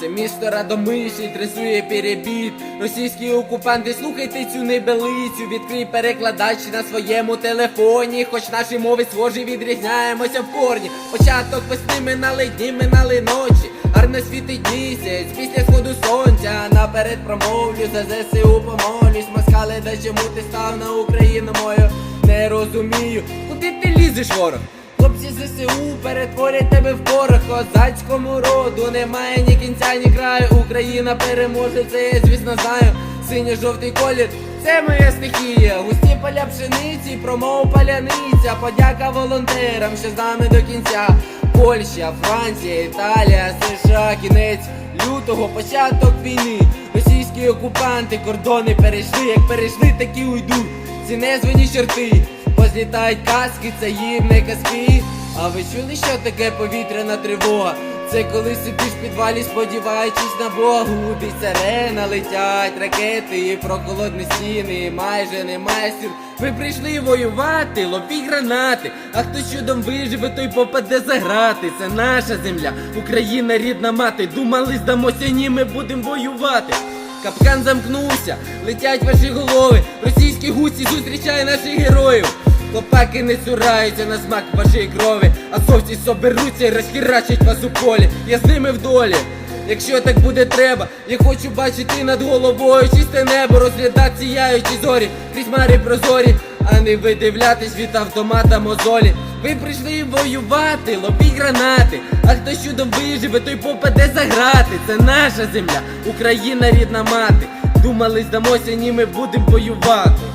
Це місто Радомишль трясує перебіт. Російські окупанти, слухайте цю небелицю. Відкрий перекладач на своєму телефоні. Хоч наші мови схожі, відрізняємося в корні. Початок весни минали дні, минали ночі. Гарно світить місяць після сходу сонця. Наперед промовлю за ЗСУ помолюсь. Москали, да чому ти став на Україну мою? Не розумію, куди ти лізеш, ворог? Хлопці ЗСУ перетворять тебе в порох козацькому роду Немає ні кінця, ні краю. Україна переможе, це я звісно знаю. Синьо-жовтий колір, це моя стихія. Густі поля пшениці, промов паляниця. Подяка волонтерам, що з нами до кінця. Польща, Франція, Італія, США, кінець лютого, початок війни. Російські окупанти кордони перейшли, як перейшли, так і уйдуть. Ці незвані чорти Позлітають каски, це їм не казки. А ви чули, що таке повітряна тривога? Це коли сидиш в підвалі, сподіваючись на Бога Гудить сирена, летять ракети і прохолодні стіни, майже немає сил. Ви прийшли воювати, лопіть гранати. А хто чудом виживе, той попаде за грати. Це наша земля, Україна, рідна мати. Думали, здамося, ні, ми будемо воювати. Капкан замкнувся, летять ваші голови. Російські гусі зустрічає наших героїв. Хлопаки не цураються на смак вашої крові, а совці соберуться і розхерачать вас у полі. Я з ними в долі. Якщо так буде треба, я хочу бачити над головою чисте небо, розглядати сіяючі зорі, крізь марі прозорі, а не видивлятись від автомата мозолі. Ви прийшли воювати, лобіть гранати, а хто чудом виживе, той попаде за грати. Це наша земля, Україна рідна мати. Думали, здамося, ні, ми будемо воювати.